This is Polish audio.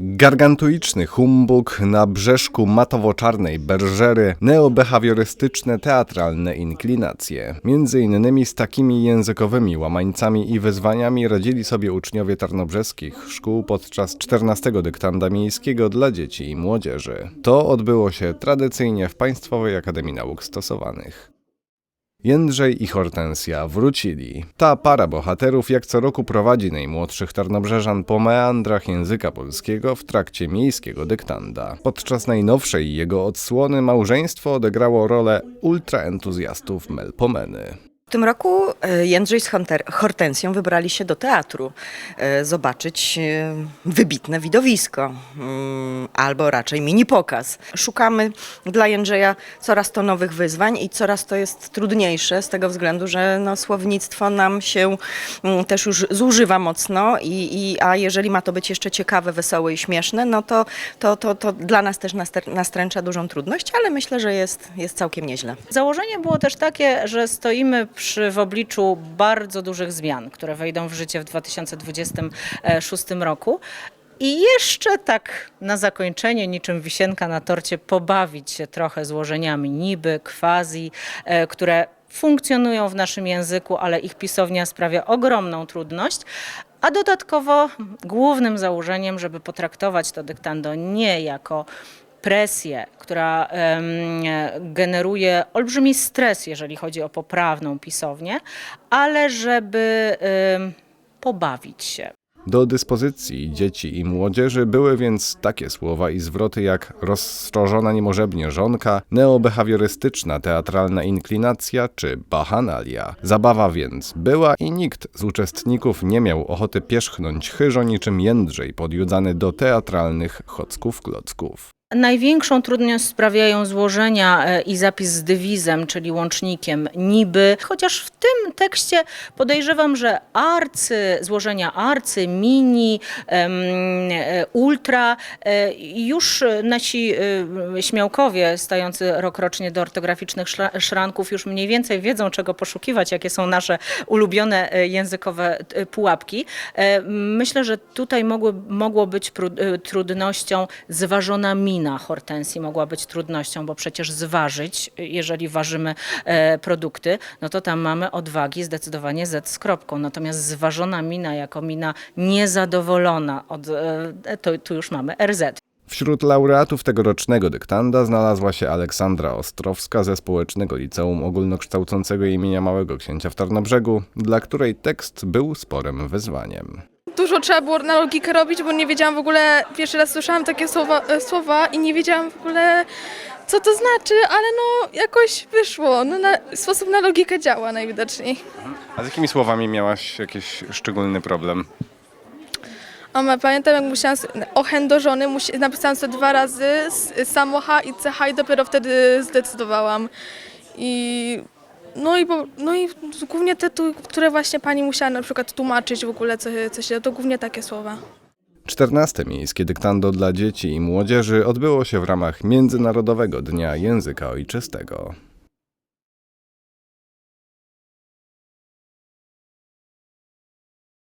Gargantuiczny humbug na brzeszku matowo-czarnej berżery, neobehawiorystyczne teatralne inklinacje. Między innymi z takimi językowymi łamańcami i wyzwaniami radzili sobie uczniowie tarnobrzeskich szkół podczas 14 dyktanda miejskiego dla dzieci i młodzieży. To odbyło się tradycyjnie w Państwowej Akademii Nauk Stosowanych. Jędrzej i Hortensja wrócili. Ta para bohaterów jak co roku prowadzi najmłodszych tarnobrzeżan po meandrach języka polskiego w trakcie miejskiego dyktanda. Podczas najnowszej jego odsłony małżeństwo odegrało rolę ultraentuzjastów Melpomeny. W tym roku e, Jędrzej z Hortensją wybrali się do teatru e, zobaczyć e, wybitne widowisko, mm, albo raczej mini pokaz. Szukamy dla Jędrzeja coraz to nowych wyzwań i coraz to jest trudniejsze z tego względu, że no, słownictwo nam się mm, też już zużywa mocno, i, i, a jeżeli ma to być jeszcze ciekawe, wesołe i śmieszne, no to, to, to, to dla nas też nastręcza dużą trudność, ale myślę, że jest, jest całkiem nieźle. Założenie było też takie, że stoimy przy, w obliczu bardzo dużych zmian, które wejdą w życie w 2026 roku. I jeszcze tak na zakończenie, niczym wisienka na torcie, pobawić się trochę złożeniami niby, quasi, e, które funkcjonują w naszym języku, ale ich pisownia sprawia ogromną trudność. A dodatkowo głównym założeniem, żeby potraktować to dyktando nie jako presję, która generuje olbrzymi stres, jeżeli chodzi o poprawną pisownię, ale żeby pobawić się. Do dyspozycji dzieci i młodzieży były więc takie słowa i zwroty jak rozstrzożona niemożebnie żonka, neobehawiorystyczna teatralna inklinacja czy bachanalia. Zabawa więc była i nikt z uczestników nie miał ochoty pierzchnąć chyżo niczym Jędrzej podjudzany do teatralnych chocków-klocków. Największą trudność sprawiają złożenia e, i zapis z dywizem, czyli łącznikiem niby, chociaż w tym tekście podejrzewam, że arcy, złożenia arcy, mini, e, ultra, e, już nasi śmiałkowie stający rokrocznie do ortograficznych szra- szranków już mniej więcej wiedzą, czego poszukiwać, jakie są nasze ulubione językowe pułapki. Myślę, że tutaj mogły, mogło być trudnością zważona mina hortensji, mogła być trudnością, bo przecież zważyć, jeżeli ważymy e, produkty, no to tam mamy odwagi zdecydowanie z kropką. Natomiast zważona mina jako mina niezadowolona, od, e, to tu już mamy RZ. Wśród laureatów tegorocznego dyktanda znalazła się Aleksandra Ostrowska ze Społecznego Liceum Ogólnokształcącego imienia Małego Księcia w Tarnobrzegu, dla której tekst był sporym wyzwaniem. Dużo trzeba było na logikę robić, bo nie wiedziałam w ogóle, pierwszy raz słyszałam takie słowa, e, słowa i nie wiedziałam w ogóle co to znaczy, ale no jakoś wyszło. No, na, sposób na logikę działa najwidoczniej. A z jakimi słowami miałaś jakiś szczególny problem? Ma, pamiętam jak musiałam, s- ochen do żony, musi, napisałam sobie dwa razy samocha i cecha i dopiero wtedy zdecydowałam. I no i, no i głównie te, które właśnie pani musiała na przykład tłumaczyć w ogóle, co, co się, to głównie takie słowa. 14. Miejskie dyktando dla dzieci i młodzieży odbyło się w ramach Międzynarodowego Dnia Języka Ojczystego.